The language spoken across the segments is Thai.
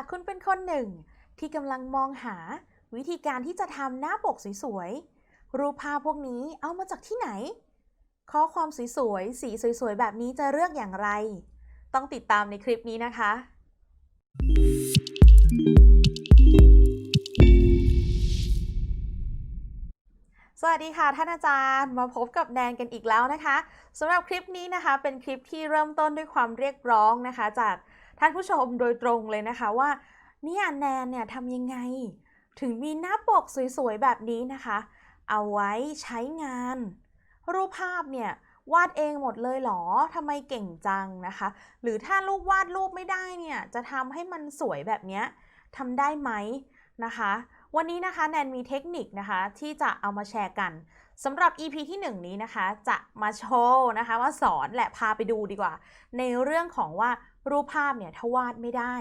ากคุณเป็นคนหนึ่ง ที่กำลังมองหาวิธีการที่จะทำหน้าปกสวยๆ รูปภาพพวกนี้เอามาจากที่ไหน ข้อความสวยๆ สีสวยๆ แบบนี้จะเลือกอย่างไร ต้องติดตามในคลิปนี้นะคะ สวัสดีค่ะท่านอาจารย์มาพบกับแนนกันอีกแล้วนะคะสำหรับคลิปนี้นะคะเป็นคลิปที่เริ่มต้นด้วยความเรียกร้องนะคะ จากท่านผู้ชมโดยตรงเลยนะคะว่าเนี่ยแนนเนี่ยทำยังไง ถึงมีหน้าปกสวยๆแบบนี้นะคะ เอาไว้ใช้งาน รูปภาพเนี่ยวาดเองหมดเลยหรอทำไมเก่งจังนะคะ หรือถ้ารูปวาดรูปไม่ได้เนี่ยจะทำให้มันสวยแบบเนี้ยทำได้ไหมนะคะ วันนี้นะคะแนนมีเทคนิคนะคะที่จะเอามาแชร์กันสำหรับ EP ที่ 1 นี้นะคะ จะมาโชว์นะคะว่าสอนและพาไปดูดีกว่า ในเรื่องของว่ารูปภาพเนี่ยถ้าวาดไม่ได้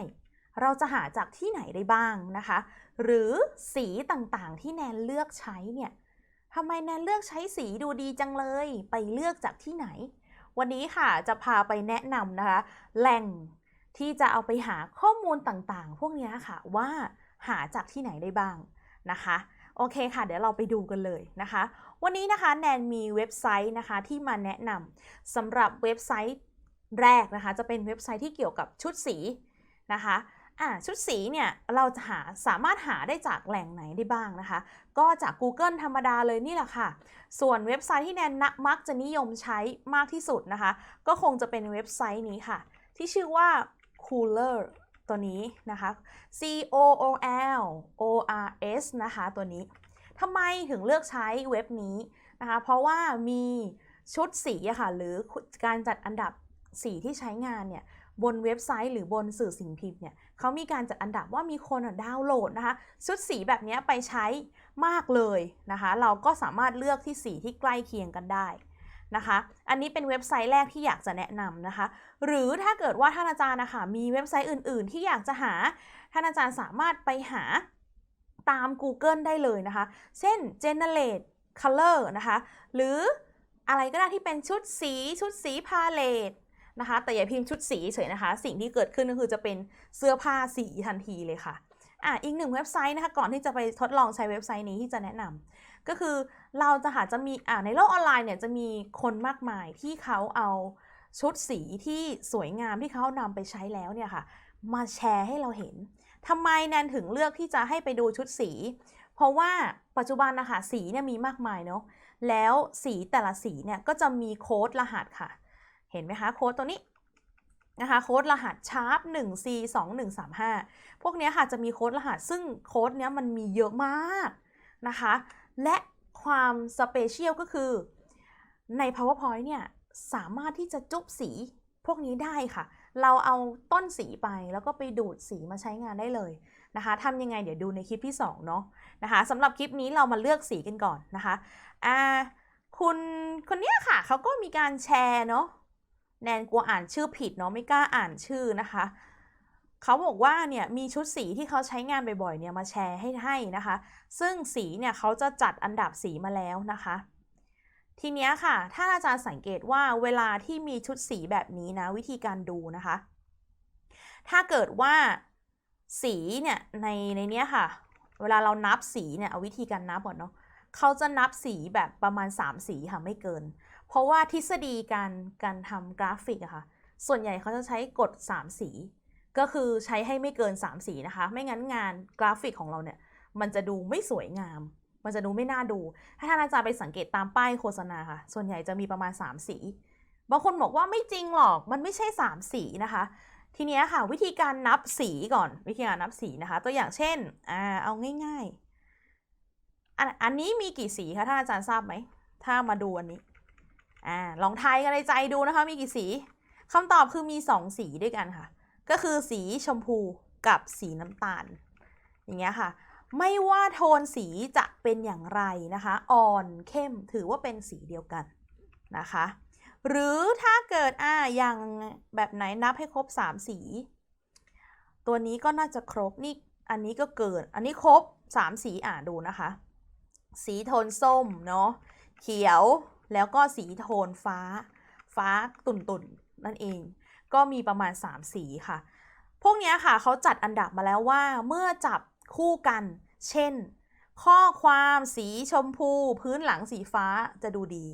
เราจะหาจากที่ไหนได้บ้างนะคะ หรือสีต่างๆที่แนนเลือกใช้เนี่ยทำไมแนนเลือกใช้สีดูดีจังเลย ไปเลือกจากที่ไหน วันนี้ค่ะจะพาไปแนะนำนะคะ แหล่งที่จะเอาไปหาข้อมูลต่างๆ พวกนี้ค่ะว่า หาจากที่ไหนได้บ้างนะคะโอเคค่ะ เดี๋ยวเราไปดูกันเลยนะคะ วันนี้นะคะแนนมีเว็บไซต์นะคะที่มาแนะนำสำหรับเว็บไซต์แรกนะคะจะเป็นเว็บไซต์ที่เกี่ยวกับชุดสีนะคะอ่าชุดสีเนี่ยเราจะหาสามารถหาได้จากแหล่งไหนได้บ้างนะคะ ก็จาก Google ธรรมดาเลยนี่แหละค่ะ ส่วนเว็บไซต์ที่แนนนะมักจะนิยมใช้มากที่สุดนะคะ ก็คงจะเป็นเว็บไซต์นี้ค่ะ ที่ชื่อว่า Cooler ตัวนี้นะคะ C O O L O R S นะคะตัวนี้ทำไมถึงเลือกใช้เว็บนี้นะคะ เพราะว่ามีชุดสีอะค่ะหรือการจัดอันดับสีที่ใช้งานเนี่ยบนเว็บไซต์หรือบนสื่อสิ่งพิมพ์เนี่ยเขามีการจัดอันดับว่ามีคนดาวน์โหลดนะคะ ชุดสีแบบนี้ไปใช้มากเลยนะคะ เราก็สามารถเลือกที่สีที่ใกล้เคียงกันได้ นะคะ อันนี้เป็นเว็บไซต์แรกที่อยากจะแนะนำนะคะ หรือถ้าเกิดว่าท่านอาจารย์นะคะมีเว็บไซต์อื่น ๆ ที่อยากจะหา ท่านอาจารย์สามารถไปหาตาม Google ได้เลยนะคะ เช่น generate color นะคะ หรืออะไรก็ได้ที่เป็นชุดสีชุดสีพาเลตนะคะ แต่อย่าพิมพ์ชุดสีเฉยนะคะ สิ่งที่เกิดขึ้นก็คือจะเป็นเสื้อผ้าสีทันทีเลยค่ะอะอีกหนึ่งเว็บไซต์นะคะ ก่อนที่จะไปทดลองใช้เว็บไซต์นี้ที่จะแนะนำ ก็คือเราจะหาจะมีอ่าในโลกออนไลน์เนี่ยจะมีคนมากมายที่เขาเอาชุดสีที่สวยงามที่เขานำไปใช้แล้วเนี่ยค่ะ มาแชร์ให้เราเห็นทำไมแนนถึงเลือกที่จะให้ไปดูชุดสี เพราะว่าปัจจุบันนะคะสีเนี่ยมีมากมายเนาะแล้วสีแต่ละสีเนี่ยก็จะมีโค้ดรหัสค่ะ เห็นไหมคะโค้ดตัวนี้นะคะโค้ดรหัสชาร์ป 1 C 2 1 3 5 พวกนี้ค่ะจะมีโค้ดรหัสซึ่งโค้ดเนี้ยมันมีเยอะมากนะคะ และความสเปเชียลก็คือใน powerpoint เนี่ยสามารถที่จะจุ๊บสีพวกนี้ได้ค่ะ เราเอาต้นสีไปแล้วก็ไปดูดสีมาใช้งานได้เลยนะคะทำยังไงเดี๋ยวดูในคลิปที่2เนาะนะคะสำหรับคลิปนี้เรามาเลือกสีกันก่อนนะคะอ่าคุณคนเนี้ยค่ะเขาก็มีการแชร์เนาะแนนกลัวอ่านชื่อผิดเนาะไม่กล้าอ่านชื่อนะคะ เขาบอกว่าเนี่ยมีชุดสีที่เขาใช้งานบ่อยๆเนี่ยมาแชร์ให้ให้นะคะ ซึ่งสีเนี่ยเขาจะจัดอันดับสีมาแล้วนะคะ ทีนี้ค่ะ ถ้าอาจารย์สังเกตว่าเวลาที่มีชุดสีแบบนี้นะวิธีการดูนะคะ ถ้าเกิดว่าสีเนี่ยในในนี้ค่ะ เวลาเรานับสีเนี่ยเอาวิธีการนับก่อนเนาะเขาจะนับสีแบบประมาณ 3 สีค่ะไม่เกิน เพราะว่าทฤษฎีการการทำกราฟิกอะค่ะ ส่วนใหญ่เขาจะใช้กฎ 3 สี ก็คือใช้ให้ไม่เกิน 3 สีนะคะ ไม่งั้นงานกราฟิกของเราเนี่ย มันจะดูไม่สวยงาม มันจะดูไม่น่าดู ถ้าท่านอาจารย์ไปสังเกตตามป้ายโฆษณาค่ะ ส่วนใหญ่จะมีประมาณ 3 สี บางคนบอกว่าไม่จริงหรอก มันไม่ใช่ 3 สีนะคะ ทีนี้ค่ะวิธีการนับสีก่อน วิธีการนับสีนะคะ ตัวอย่างเช่นอ่าเอาง่ายๆอันอันนี้มีกี่สีคะท่านอาจารย์ทราบไหม ถ้ามาดูอันนี้อ่าลองทายกันในใจดูนะคะ มีกี่สีคำตอบคือมี 2 สีด้วยกันค่ะ ก็คือสีชมพูกับสีน้ำตาล อย่างเงี้ยค่ะ ไม่ว่าโทนสีจะเป็นอย่างไรนะคะ อ่อนเข้มถือว่าเป็นสีเดียวกันนะคะ หรือถ้าเกิดอ่าอย่างแบบไหนนับให้ครบ 3 สี ตัวนี้ก็น่าจะครบนี่อันนี้ก็เกินอันนี้ครบ 3 สีอ่าดูนะคะ สีโทนส้มเนาะเขียวแล้วก็สีโทนฟ้า ฟ้าตุ่นๆนนั่นเอง ก็มีประมาณ 3 สีค่ะ พวกนี้ค่ะเขาจัดอันดับมาแล้วว่า เมื่อจับคู่กัน เช่น ข้อความสีชมพู พื้นหลังสีฟ้าจะดูดี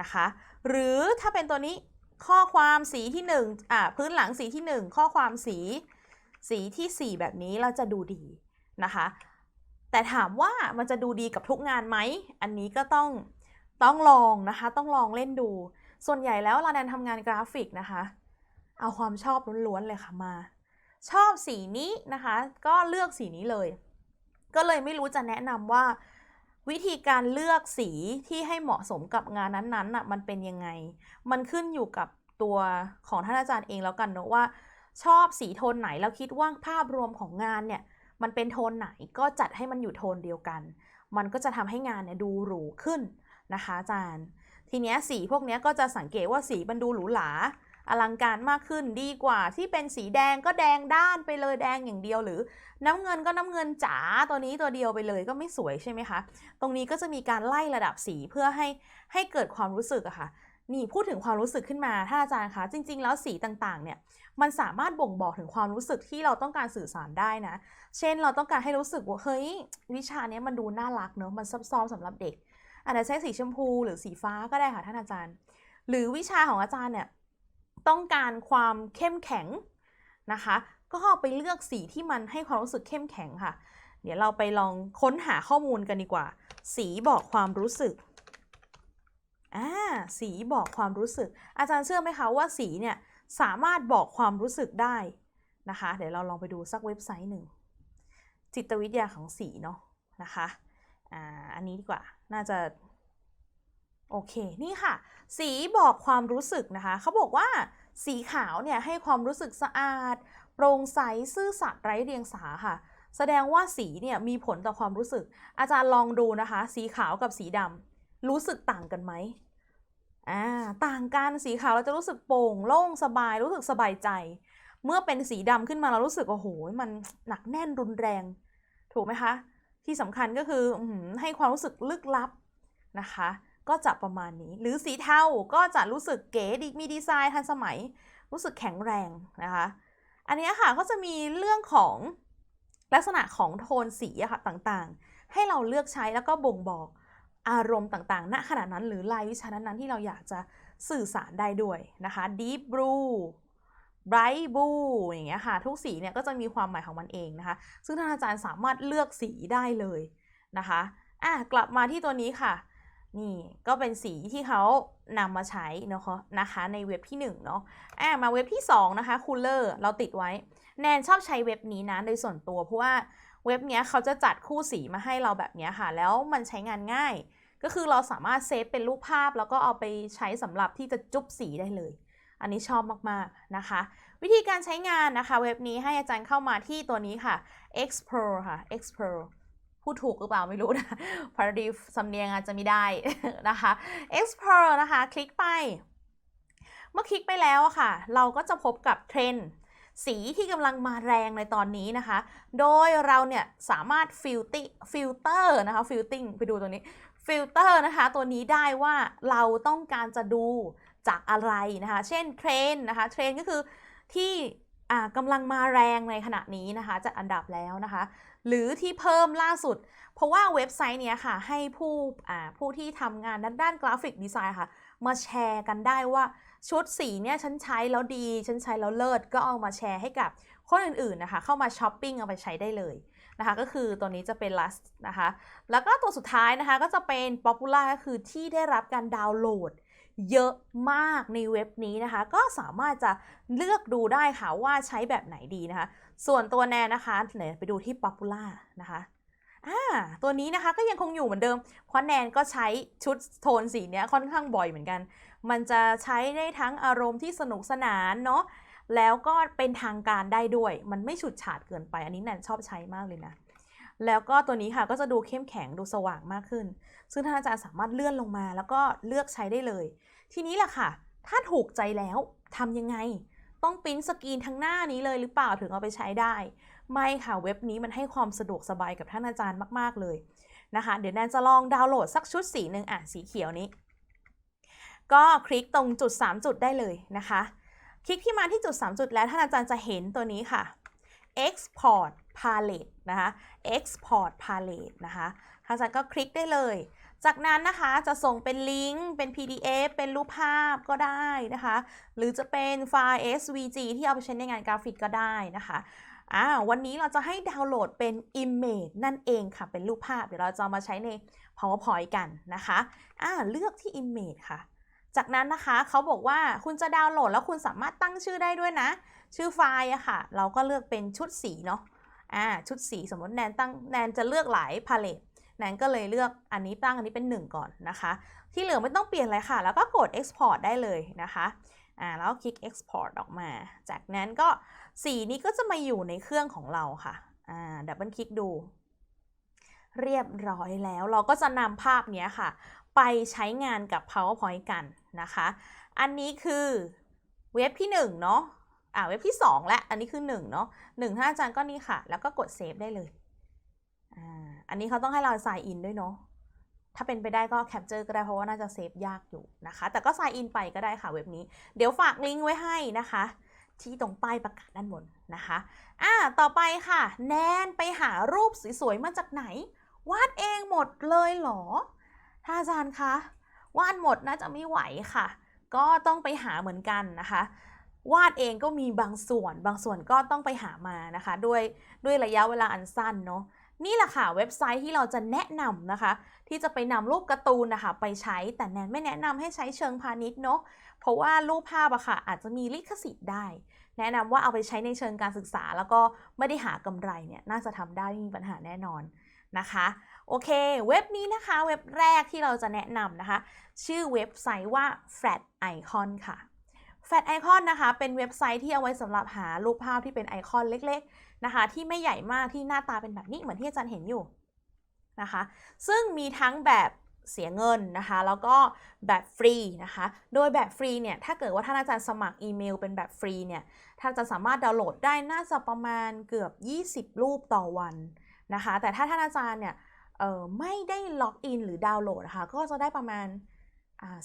นะคะ หรือถ้าเป็นตัวนี้ข้อความสีที่1อ่าพื้นหลังสีที่ 1 ข้อความสีสีทีสี่4 แบบนี้เราจะดูดีนะคะ แต่ถามว่ามันจะดูดีกับทุกงานไหม อันนี้ก็ต้องต้องลองนะคะ ต้องลองเล่นดู ส่วนใหญ่แล้วเราแนนทำงานกราฟิกนะคะ เอาความชอบล้วนๆเลยค่ะมา ชอบสีนี้นะคะ ก็เลือกสีนี้เลย ก็เลยไม่รู้จะแนะนำว่า วิธีการเลือกสีที่ให้เหมาะสมกับงานนั้นๆน่ะมันเป็นยังไง มันขึ้นอยู่กับตัวของท่านอาจารย์เองแล้วกันเนอะว่า ชอบสีโทนไหนแล้วคิดว่าภาพรวมของงานเนี่ยมันเป็นโทนไหนก็จัดให้มันอยู่โทนเดียวกัน มันก็จะทำให้งานเนี่ยดูหรูขึ้นนะคะอาจารย์ ทีเนี้ยสีพวกเนี้ยก็จะสังเกตว่าสีมันดูหรูหรา อลังการมากขึ้นดีกว่าที่เป็นสีแดงก็แดงด้านไปเลยแดงอย่างเดียวหรือ น้ำเงินก็น้ำเงินจ๋าตัวนี้ตัวเดียวไปเลยก็ไม่สวยใช่ไหมคะ ตรงนี้ก็จะมีการไล่ระดับสีเพื่อให้ให้เกิดความรู้สึกอะค่ะนี่พูดถึงความรู้สึกขึ้นมาท่านอาจารย์คะจริง ๆ แล้วสีต่างๆ เนี่ยมันสามารถบ่งบอกถึงความรู้สึกที่เราต้องการสื่อสารได้นะ เช่นเราต้องการให้รู้สึกว่าเฮ้ยวิชานี้มันดูน่ารักเนอะมันซับซ้อนสำหรับเด็กอาจจะใช้สีชมพูหรือสีฟ้าก็ได้ค่ะท่านอาจารย์ หรือวิชาของอาจารย์เนี่ย ต้องการความเข้มแข็งนะคะ ก็ไปเลือกสีที่มันให้ความรู้สึกเข้มแข็งค่ะ เดี๋ยวเราไปลองค้นหาข้อมูลกันดีกว่า สีบอกความรู้สึกอ่าสีบอกความรู้สึก อาจารย์เชื่อไหมคะว่าสีเนี่ยสามารถบอกความรู้สึกได้นะคะ เดี๋ยวเราลองไปดูสักเว็บไซต์หนึ่ง จิตวิทยาของสีเนาะนะคะอ่าอันนี้ดีกว่าน่าจะ โอเค นี่ค่ะ สีบอกความรู้สึกนะคะ เขาบอกว่าสีขาวเนี่ยให้ความรู้สึกสะอาด โปร่งใส ซื่อสัตย์ไร้เดียงสาค่ะ แสดงว่าสีเนี่ยมีผลต่อความรู้สึก อาจารย์ลองดูนะคะ สีขาวกับสีดำรู้สึกต่างกันไหมอ่า ต่างกัน สีขาวเราจะรู้สึกโปร่ง โล่ง สบาย รู้สึกสบายใจ เมื่อเป็นสีดำขึ้นมาเรารู้สึกโอ้โห มันหนักแน่นรุนแรง ถูกไหมคะ ที่สำคัญก็คือให้ความรู้สึกลึกลับนะคะ ก็จะประมาณนี้ หรือสีเทาก็จะรู้สึกเก๋ดีมีดีไซน์ทันสมัย รู้สึกแข็งแรงนะคะ อันนี้ค่ะก็จะมีเรื่องของลักษณะของโทนสีอะค่ะต่างๆ ให้เราเลือกใช้แล้วก็บ่งบอกอารมณ์ต่างๆ ณ ขณะนั้นหรือลายวิชานั้นๆ ที่เราอยากจะสื่อสารได้ด้วยนะคะ deep blue bright blue อย่างเงี้ยค่ะ ทุกสีเนี่ยก็จะมีความหมายของมันเองนะคะ ซึ่งท่านอาจารย์สามารถเลือกสีได้เลยนะคะ อะ กลับมาที่ตัวนี้ค่ะ นี่ก็เป็นสีที่เขานำมาใช้นะคะนะคะในเว็บที่1เนาะอะมาเว็บที่ 2 นะคะ Cooler เราติดไว้ แนนชอบใช้เว็บนี้นะโดยส่วนตัว เพราะว่าเว็บเนี้ยเขาจะจัดคู่สีมาให้เราแบบนี้ค่ะ แล้วมันใช้งานง่าย ก็คือเราสามารถเซฟเป็นรูปภาพ แล้วก็เอาไปใช้สำหรับที่จะจุบสีได้เลย อันนี้ชอบมากๆนะคะ วิธีการใช้งานนะคะ เว็บนี้ให้อาจารย์เข้ามาที่ตัวนี้ค่ะ explore ค่ะ explore พูดถูกหรือเปล่าไม่รู้นะพอดีสำเนียงอาจจะไม่ได้นะคะ explore นะคะ คลิกไป เมื่อคลิกไปแล้วค่ะ เราก็จะพบกับเทรนด์สีที่กำลังมาแรงในตอนนี้นะคะ โดยเราเนี่ยสามารถฟิลติฟิลเตอร์นะคะฟิลติ้งไปดูตัวนี้ฟิลเตอร์นะคะตัวนี้ได้ว่าเราต้องการจะดูจากอะไรนะคะ เช่นเทรนนะคะเทรนก็คือที่ กำลังมาแรงในขณะนี้นะคะจัดอันดับแล้วนะคะ หรือที่เพิ่มล่าสุด เพราะว่าเว็บไซต์เนี้ยค่ะ ให้ผู้ผู้ที่ทำงานด้านด้านกราฟิกดีไซน์ค่ะ มาแชร์กันได้ว่าชุดสีเนี่ยฉันใช้แล้วดี ฉันใช้แล้วเลิศ ก็เอามาแชร์ให้กับคนอื่นๆนะคะ เข้ามาช้อปปิ้งเอาไปใช้ได้เลยนะคะ ก็คือตัวนี้จะเป็น last นะคะ แล้วก็ตัวสุดท้ายนะคะ ก็จะเป็น popular ก็คือที่ได้รับการดาวน์โหลด เยอะมากในเว็บนี้นะคะ ก็สามารถจะเลือกดูได้ค่ะว่าใช้แบบไหนดีนะคะ ส่วนตัวแนนนะคะไหนไปดูที่ Popula นะคะอ่าตัวนี้นะคะก็ยังคงอยู่เหมือนเดิม เพราะแนนก็ใช้ชุดโทนสีเนี้ยค่อนข้างบ่อยเหมือนกัน มันจะใช้ได้ทั้งอารมณ์ที่สนุกสนานเนาะแล้วก็เป็นทางการได้ด้วย มันไม่ฉุดฉาดเกินไป อันนี้แนนชอบใช้มากเลยนะ แล้วก็ตัวนี้ค่ะก็จะดูเข้มแข็งดูสว่างมากขึ้น ซึ่งท่านอาจารย์สามารถเลื่อนลงมาแล้วก็เลือกใช้ได้เลย ทีนี้แหละค่ะ ถ้าถูกใจแล้วทำยังไง ต้องปริ้นสกรีนทั้งหน้านี้เลยหรือเปล่าถึงเอาไปใช้ได้ ไม่ค่ะเว็บนี้มันให้ความสะดวกสบายกับท่านอาจารย์มาก ๆเลยนะคะ เดี๋ยวแนนจะลองดาวน์โหลดสักชุดสีหนึ่งอะสีเขียวนี้ ก็คลิกตรงจุด 3 จุดได้เลยนะคะ คลิกที่มาที่จุด 3 จุดแล้วท่านอาจารย์จะเห็นตัวนี้ค่ะ export palette นะคะ export palette นะคะทานอาจารย์ก็คลิกได้เลย จากนั้นนะคะจะส่งเป็นลิงก์ เป็น PDF เป็นรูปภาพก็ได้นะคะ หรือจะเป็นไฟล์ SVG ที่เอาไปใช้ในงานกราฟิกก็ได้นะคะอ่าวันนี้เราจะให้ดาวน์โหลดเป็น Image นั่นเองค่ะ เป็นรูปภาพ เดี๋ยวเราจะมาใช้ใน PowerPoint กันนะคะอ่าเลือกที่ Image ค่ะ จากนั้นนะคะเขาบอกว่าคุณจะดาวน์โหลดแล้วคุณสามารถตั้งชื่อได้ด้วยนะ ชื่อไฟล์อะค่ะ เราก็เลือกเป็นชุดสีเนาะ อ่าชุดสีสมมติแนนตั้งแนนจะเลือกหลายพาเลตแนนก็เลยเลือกอันนี้ตั้งอันนี้เป็น 1 ก่อนนะคะ ที่เหลือไม่ต้องเปลี่ยนอะไรค่ะ แล้วก็กด export ได้เลยนะคะอ่าแล้วคลิก export ออกมา จากนั้นก็สีนี้ก็จะมาอยู่ในเครื่องของเราค่ะอ่าดับเบิลคลิกดู เรียบร้อยแล้วเราก็จะนำภาพนี้ค่ะ ไปใช้งานกับ PowerPoint กันนะคะ อันนี้คือเว็บที่1เนาะ อ่าเว็บที่ 2 และ อันนี้คือ1เนาะ1ถ้าอาจารย์ก็นี่ค่ะ แล้วก็กดเซฟได้เลยอ่าอันนี้เขาต้องให้เรา sign in ด้วยเนาะถ้าเป็นไปได้ก็แคปเจอร์ก็ได้เพราะว่าน่าจะเซฟยากอยู่นะคะ แต่ก็ sign in ไปก็ได้ค่ะเว็บนี้ เดี๋ยวฝากลิงก์ไว้ให้นะคะ ที่ตรงป้ายประกาศด้านบนนะคะอ่าต่อไปค่ะ แนนไปหารูปสวยๆมาจากไหน วาดเองหมดเลยเหรอถ้าอาจารย์คะวาดหมดน่าจะไม่ไหวค่ะ ก็ต้องไปหาเหมือนกันนะคะ วาดเองก็มีบางส่วน บางส่วนก็ต้องไปหามานะคะ ด้วยด้วยระยะเวลาอันสั้นเนาะนี่แหละค่ะเว็บไซต์ที่เราจะแนะนำนะคะ ที่จะไปนำรูปการ์ตูนนะคะไปใช้แต่แนนไม่แนะนำให้ใช้เชิงพาณิชย์เนาะเพราะว่ารูปภาพอะค่ะอาจจะมีลิขสิทธิ์ได้ แนะนำว่าเอาไปใช้ในเชิงการศึกษา แล้วก็ไม่ได้หากำไรเนี่ยน่าจะทำได้ไม่มีปัญหาแน่นอนนะคะ โอเค เว็บนี้นะคะ เว็บแรกที่เราจะแนะนำนะคะ ชื่อเว็บไซต์ว่า Flat Icon ค่ะ Flat Icon นะคะ เป็นเว็บไซต์ที่เอาไว้สำหรับหารูปภาพที่เป็นไอคอนเล็กๆนะคะ ที่ไม่ใหญ่มากที่หน้าตาเป็นแบบนี้เหมือนที่อาจารย์เห็นอยู่นะคะ ซึ่งมีทั้งแบบเสียเงินนะคะ แล้วก็แบบฟรีนะคะ โดยแบบฟรีเนี่ย ถ้าเกิดว่าท่านอาจารย์สมัครอีเมลเป็นแบบฟรีเนี่ย ท่านจะสามารถดาวน์โหลดได้น่าจะประมาณเกือบ 20 รูปต่อวันนะคะ แต่ถ้าท่านอาจารย์เนี่ยไม่ได้ล็อกอินหรือดาวน์โหลดนะคะ ก็จะได้ประมาณ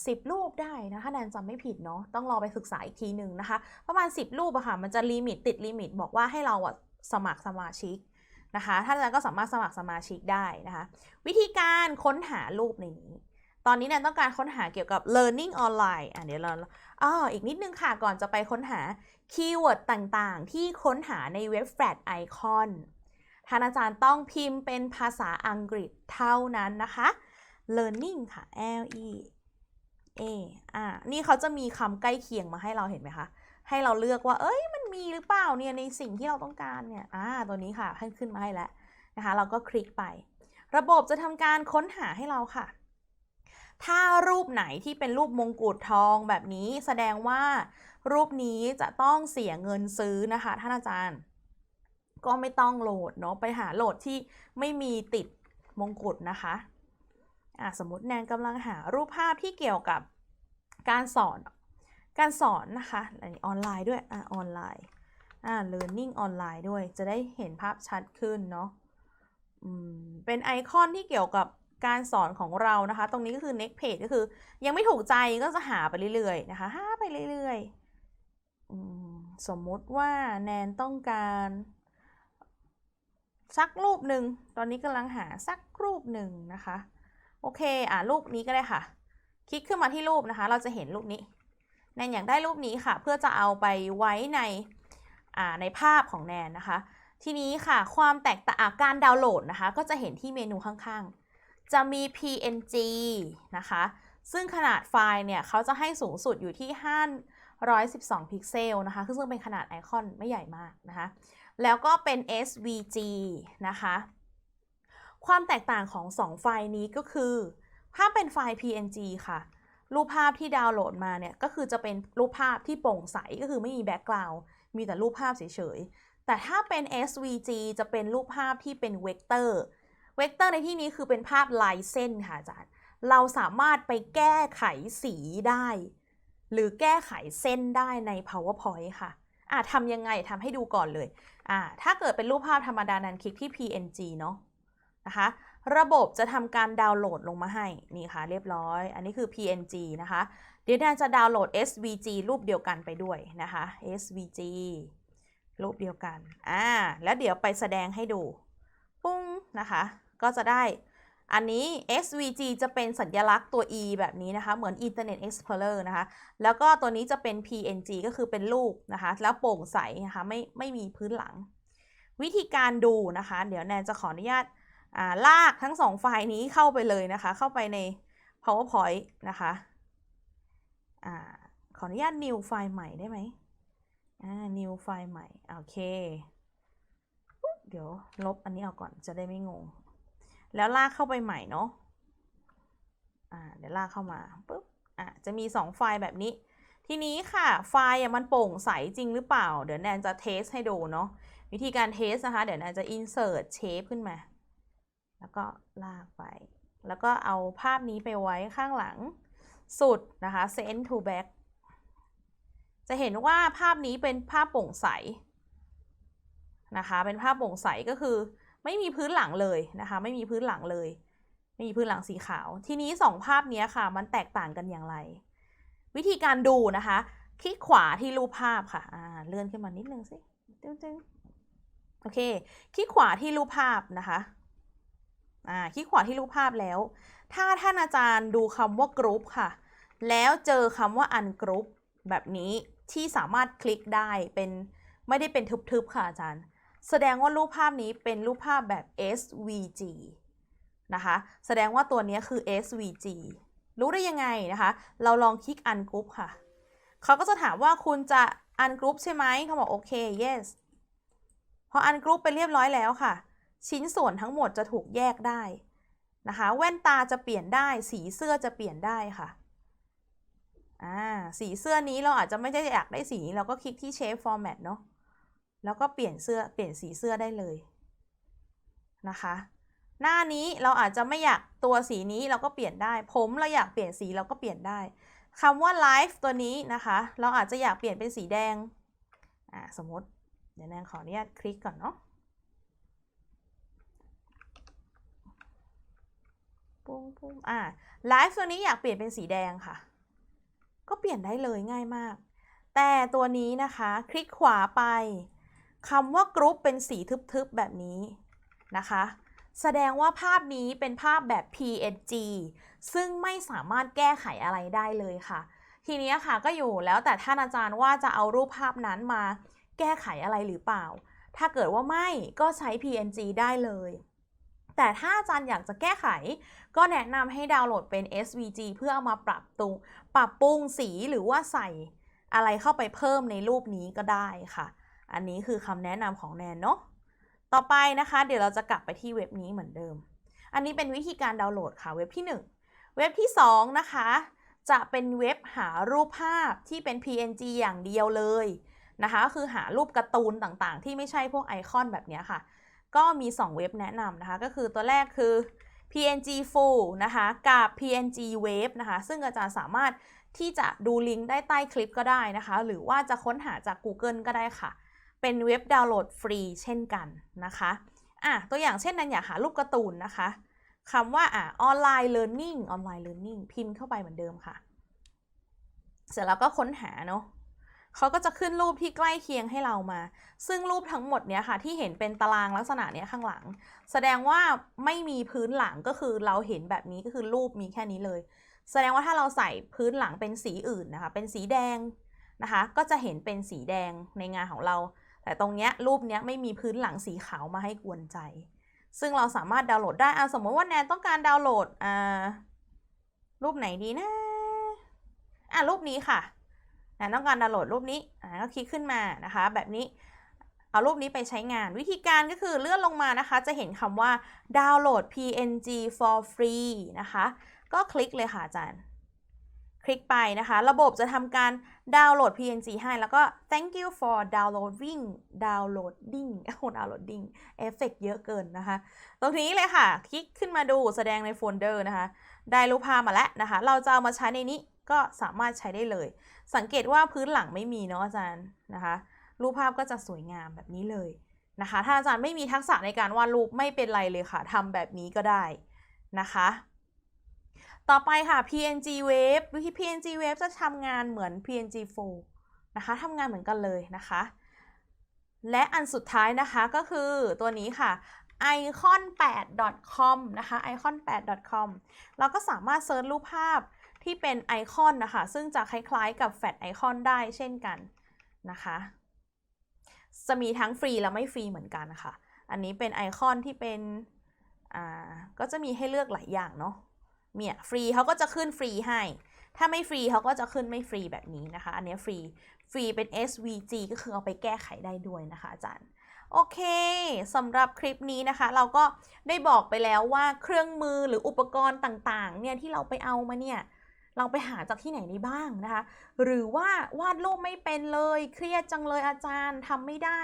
สิบรูปได้นะถ้าแนนจำไม่ผิดเนาะต้องรอไปศึกษาอีกทีหนึ่งนะคะ ประมาณ 10 รูปอะค่ะมันจะลิมิตติดลิมิต บอกว่าให้เราอะสมัครสมาชิกนะคะท่านอาจารย์ก็สามารถสมัครสมาชิกได้นะคะ วิธีการค้นหารูปในนี้ ตอนนี้แนนต้องการค้นหาเกี่ยวกับ learning online อะเดี๋ยวเราอ้ออีกนิดนึงค่ะก่อนจะไปค้นหาคีย์เวิร์ดต่างๆ ที่ค้นหาในเว็บ Flat Icon ท่านอาจารย์ต้องพิมพ์เป็นภาษาอังกฤษเท่านั้นนะคะ learning ค่ะ L E A อ่า นี่เขาจะมีคำใกล้เคียงมาให้เราเห็นไหมคะ ให้เราเลือกว่า เอ้ย มันมีหรือเปล่าเนี่ย ในสิ่งที่เราต้องการเนี่ย อ่า ตัวนี้ค่ะให้ขึ้นมาให้แล้วนะคะ เราก็คลิกไป ระบบจะทำการค้นหาให้เราค่ะ ถ้ารูปไหนที่เป็นรูปมงกุฎทองแบบนี้แสดงว่ารูปนี้จะต้องเสียเงินซื้อนะคะ ท่านอาจารย์ ก็ไม่ต้องโหลดเนาะ ไปหาโหลดที่ไม่มีติดมงกุฎนะคะ อะสมมติแนนกำลังหารูปภาพที่เกี่ยวกับการสอน การสอนนะคะอันนี้ออนไลน์ด้วยอะออนไลน์อ่า learning ออนไลน์ด้วยจะได้เห็นภาพชัดขึ้นเนาะอืมเป็นไอคอนที่เกี่ยวกับการสอนของเรานะคะ ตรงนี้ก็คือ next page ก็คือ ยังไม่ถูกใจก็จะหาไปเรื่อยๆนะคะหาไปเรื่อยๆอืมสมมุติว่าแนนต้องการสักรูปหนึ่ง ตอนนี้กำลังหาสักรูปหนึ่งนะคะ โอเค อ่ารูปนี้ก็ได้ค่ะ คลิกขึ้นมาที่รูปนะคะ เราจะเห็นรูปนี้แนนอยากได้รูปนี้ค่ะ เพื่อจะเอาไปไว้ในอ่าในภาพของแนนนะคะ ทีนี้ค่ะ ความแตกต่างการดาวน์โหลดนะคะ ก็จะเห็นที่เมนูข้างๆ จะมี PNG นะคะ ซึ่งขนาดไฟล์เนี่ยเขาจะให้สูงสุดอยู่ที่512 พิกเซลนะคะ ซึ่งเป็นขนาดไอคอนไม่ใหญ่มากนะคะ แล้วก็เป็น SVG นะคะ ความแตกต่างของ 2 ไฟล์นี้ก็คือ ถ้าเป็นไฟล์ PNG ค่ะ รูปภาพที่ดาวน์โหลดมาเนี่ย ก็คือจะเป็นรูปภาพที่โปร่งใส ก็คือไม่มีแบ็กกราวด์มีแต่รูปภาพเฉยๆ แต่ถ้าเป็น SVG จะเป็นรูปภาพที่เป็นเวกเตอร์ เวกเตอร์ในที่นี้คือเป็นภาพลายเส้นค่ะอาจารย์ เราสามารถไปแก้ไขสีได้ หรือแก้ไขเส้นได้ใน PowerPoint ค่ะอะทำยังไงทำให้ดูก่อนเลยอ่าถ้าเกิดเป็นรูปภาพธรรมดานั้นคลิกที่ PNG เนาะ นะคะ ระบบจะทำการดาวน์โหลดลงมาให้ นี่ค่ะเรียบร้อย อันนี้คือ PNG นะคะ เดี๋ยวแนนจะดาวน์โหลด SVG รูปเดียวกันไปด้วยนะคะ SVG รูปเดียวกัน อ่า แล้วเดี๋ยวไปแสดงให้ดู ปุ้ง นะคะ ก็จะได้ อันนี้ SVG จะเป็นสัญลักษณ์ตัว E แบบนี้นะคะ เหมือน Internet Explorer นะคะ แล้วก็ตัวนี้จะเป็น PNG ก็คือเป็นรูปนะคะ แล้วโปร่งใสนะคะ ไม่ ไม่มีพื้นหลัง วิธีการดูนะคะ เดี๋ยวแนนจะขออนุญาต ลากทั้งสองไฟล์นี้เข้าไปเลยนะคะ เข้าไปใน PowerPoint นะคะอขออนุญาต new ไฟล์ใหม่ได้ไหมอ่า new ไฟล์ใหม่ โอเค เดี๋ยวลบอันนี้ออกก่อนจะได้ไม่งง แล้วลากเข้าไปใหม่เนาะอ่า เดี๋ยวลากเข้ามาปุ๊บ อะ จะมี 2 ไฟล์แบบนี้ ทีนี้ค่ะ ไฟล์มันโปร่งใสจริงหรือเปล่า เดี๋ยวแนนจะเทสให้ดูเนาะ วิธีการเทสนะคะ เดี๋ยวแนนจะ insert shape ขึ้นมา แล้วก็ลากไป แล้วก็เอาภาพนี้ไปไว้ข้างหลังสุดนะคะ send to back จะเห็นว่าภาพนี้เป็นภาพโปร่งใสนะคะ เป็นภาพโปร่งใสก็คือ ไม่มีพื้นหลังเลยนะคะ ไม่มีพื้นหลังเลย ไม่มีพื้นหลังสีขาว ทีนี้สองภาพนี้ค่ะ มันแตกต่างกันอย่างไร วิธีการดูนะคะ คลิกขวาที่รูปภาพค่ะอ่าเลื่อนขึ้นมานิดนึงสิตึ้งโอเค คลิกขวาที่รูปภาพนะคะ อ่าคลิกขวาที่รูปภาพแล้ว ถ้าท่านอาจารย์ดูคำว่ากรุ๊ปค่ะ แล้วเจอคำว่าอันกรุ๊ปแบบนี้ที่สามารถคลิกได้เป็นไม่ได้เป็นทึบๆค่ะอาจารย์ แสดงว่ารูปภาพนี้เป็นรูปภาพแบบ SVG นะคะแสดงว่าตัวนี้คือ SVG รู้ได้ยังไงนะคะ เราลองคลิกอันกรุ๊ปค่ะ เขาก็จะถามว่าคุณจะอันกรุ๊ปใช่ไหมเขาบอกโอเค yes พออันกรุ๊ปไปเรียบร้อยแล้วค่ะ ชิ้นส่วนทั้งหมดจะถูกแยกได้นะคะ แว่นตาจะเปลี่ยนได้ สีเสื้อจะเปลี่ยนได้ค่ะอ่าสีเสื้อนี้เราอาจจะไม่ได้อยากได้สีนี้เราก็คลิกที่ shape format เนาะแล้วก็เปลี่ยนเสื้อเปลี่ยนสีเสื้อได้เลยนะคะ หน้านี้เราอาจจะไม่อยากตัวสีนี้เราก็เปลี่ยนได้ ผมเราอยากเปลี่ยนสีเราก็เปลี่ยนได้คำว่า live ตัวนี้นะคะ เราอาจจะอยากเปลี่ยนเป็นสีแดงอ่าสมมติเดี๋ยวแนนขออนุญาตคลิกก่อนเนาะ ปุ้งปุ้งอ่าไลฟ์ตัวนี้อยากเปลี่ยนเป็นสีแดงค่ะ ก็เปลี่ยนได้เลยง่ายมาก แต่ตัวนี้นะคะ คลิกขวาไปคำว่ากรุ๊ปเป็นสีทึบๆแบบนี้นะคะ แสดงว่าภาพนี้เป็นภาพแบบ PNG ซึ่งไม่สามารถแก้ไขอะไรได้เลยค่ะ ทีนี้ค่ะก็อยู่แล้วแต่ท่านอาจารย์ว่าจะเอารูปภาพนั้นมาแก้ไขอะไรหรือเปล่า ถ้าเกิดว่าไม่ก็ใช้ PNG ได้เลย แต่ถ้าอาจารย์อยากจะแก้ไข ก็แนะนำให้ดาวน์โหลดเป็น SVG เพื่อเอามาปรับตรงปรับปรุงสีหรือว่าใส่อะไรเข้าไปเพิ่มในรูปนี้ก็ได้ค่ะ อันนี้คือคำแนะนำของแนนเนาะ ต่อไปนะคะ เดี๋ยวเราจะกลับไปที่เว็บนี้เหมือนเดิม อันนี้เป็นวิธีการดาวน์โหลดค่ะเว็บที่ 1 เว็บที่ 2 นะคะ จะเป็นเว็บหารูปภาพที่เป็น PNG อย่างเดียวเลยนะคะ คือหารูปการ์ตูนต่างๆ ที่ไม่ใช่พวกไอคอนแบบนี้ค่ะ ก็มี 2 เว็บแนะนำนะคะ ก็คือตัวแรกคือ PNG Full นะคะกับ PNG Wave นะคะ ซึ่งอาจารย์สามารถที่จะดูลิงก์ได้ใต้คลิปก็ได้นะคะ หรือว่าจะค้นหาจาก Google ก็ได้ค่ะ เป็นเว็บดาวน์โหลดฟรีเช่นกันนะคะอะตัวอย่างเช่นนั้นอยากหารูปการ์ตูนนะคะคำว่าอะออนไลน์เลิร์นนิ่งออนไลน์เลิร์นนิ่งพิมพ์เข้าไปเหมือนเดิมค่ะ เสร็จแล้วก็ค้นหาเนาะ เขาก็จะขึ้นรูปที่ใกล้เคียงให้เรามา ซึ่งรูปทั้งหมดเนี้ยค่ะที่เห็นเป็นตารางลักษณะเนี้ยข้างหลัง แสดงว่าไม่มีพื้นหลังก็คือเราเห็นแบบนี้ก็คือรูปมีแค่นี้เลย แสดงว่าถ้าเราใส่พื้นหลังเป็นสีอื่นนะคะ เป็นสีแดงนะคะ ก็จะเห็นเป็นสีแดงในงานของเรา แต่ตรงเนี้ยรูปเนี้ยไม่มีพื้นหลังสีขาวมาให้กวนใจ ซึ่งเราสามารถดาวน์โหลดได้อะสมมติว่าแนนต้องการดาวน์โหลดอ่ารูปไหนดีนะอะรูปนี้ค่ะ นนต้องการดาวน์โหลดรูปนี้ก็คลิกขึ้นมานะคะ แบบนี้เอารูปนี้ไปใช้งานวิธีการก็คือเลื่อนลงมานะคะ จะเห็นคำว่าดาวน์โหลด PNG for free นะคะ ก็คลิกเลยค่ะอาจารย์ คลิกไปนะคะ ระบบจะทำการดาวน์โหลด PNG ให้แล้วก็ thank you for downloading downloading โอ้ downloading เอฟเฟกเยอะเกินนะคะ ตรงนี้เลยค่ะ คลิกขึ้นมาดูแสดงในโฟลเดอร์นะคะ ได้รูปภาพมาแล้วนะคะ เราจะเอามาใช้ในนี้ ก็สามารถใช้ได้เลย สังเกตว่าพื้นหลังไม่มีเนาะอาจารย์นะคะ รูปภาพก็จะสวยงามแบบนี้เลยนะคะ ถ้าอาจารย์ไม่มีทักษะในการวาดรูปไม่เป็นไรเลยค่ะทำแบบนี้ก็ได้นะคะ ต่อไปค่ะ PNG Wave วิธี PNG Wave จะทำงานเหมือน PNG Fold นะคะทำงานเหมือนกันเลยนะคะ และอันสุดท้ายนะคะก็คือตัวนี้ค่ะ icon8.com นะคะ icon8.com เราก็สามารถเซิร์ชรูปภาพ ที่เป็นไอคอนนะคะ ซึ่งจะคล้ายๆกับแฟลชไอคอนได้เช่นกันนะคะ จะมีทั้งฟรีและไม่ฟรีเหมือนกันนะคะอันนี้เป็นไอคอนที่เป็นอ่าก็จะมีให้เลือกหลายอย่างเนาะเนี่ยฟรีเขาก็จะขึ้นฟรีให้ ถ้าไม่ฟรีเขาก็จะขึ้นไม่ฟรีแบบนี้นะคะ อันนี้ฟรี ฟรีเป็น SVG ก็คือเอาไปแก้ไขได้ด้วยนะคะอาจารย์ โอเคสำหรับคลิปนี้นะคะ เราก็ได้บอกไปแล้วว่าเครื่องมือหรืออุปกรณ์ต่างๆ เนี่ยที่เราไปเอามาเนี่ย เราไปหาจากที่ไหนได้บ้างนะคะ หรือว่าวาดรูปไม่เป็นเลยเครียดจังเลยอาจารย์ทำไม่ได้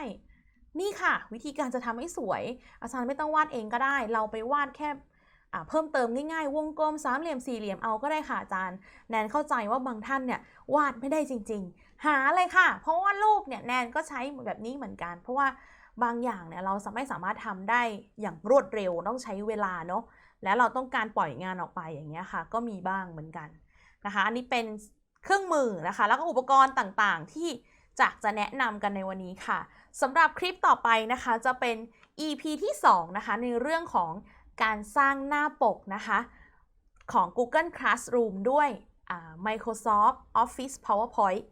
นี่ค่ะ วิธีการจะทำให้สวย อาจารย์ไม่ต้องวาดเองก็ได้ เราไปวาดแค่เพิ่มเติมง่ายๆ วงกลมสามเหลี่ยมสี่เหลี่ยมเอาก็ได้ค่ะอาจารย์ แนนเข้าใจว่าบางท่านเนี่ยวาดไม่ได้จริง ๆ หาเลยค่ะ เพราะว่ารูปเนี่ยแนนก็ใช้แบบนี้เหมือนกัน เพราะว่าบางอย่างเนี่ยเราไม่สามารถทำได้อย่างรวดเร็วต้องใช้เวลาเนาะแล้วเราต้องการปล่อยงานออกไปอย่างเงี้ยค่ะ ก็มีบ้างเหมือนกัน นะคะอันนี้เป็นเครื่องมือนะคะ แล้วก็อุปกรณ์ต่างๆ ที่จากจะแนะนำกันในวันนี้ค่ะสำหรับคลิปต่อไปนะคะจะเป็น EP ที่ 2 นะคะ ในเรื่องของการสร้างหน้าปกนะคะ ของ Google Classroom ด้วย Microsoft Office PowerPoint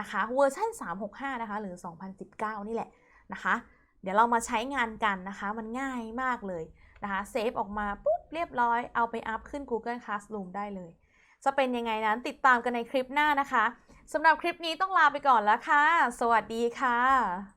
นะคะเวอร์ชัน365 นะคะ หรือ 2019 นี่แหละนะคะ เดี๋ยวเรามาใช้งานกันนะคะ มันง่ายมากเลยนะคะ เซฟออกมาปุ๊บเรียบร้อย เอาไปอัพขึ้น Google Classroom ได้เลย จะเป็นยังไงนั้นติดตามกันในคลิปหน้านะคะสำหรับคลิปนี้ต้องลาไปก่อนแล้วค่ะ สวัสดีค่ะ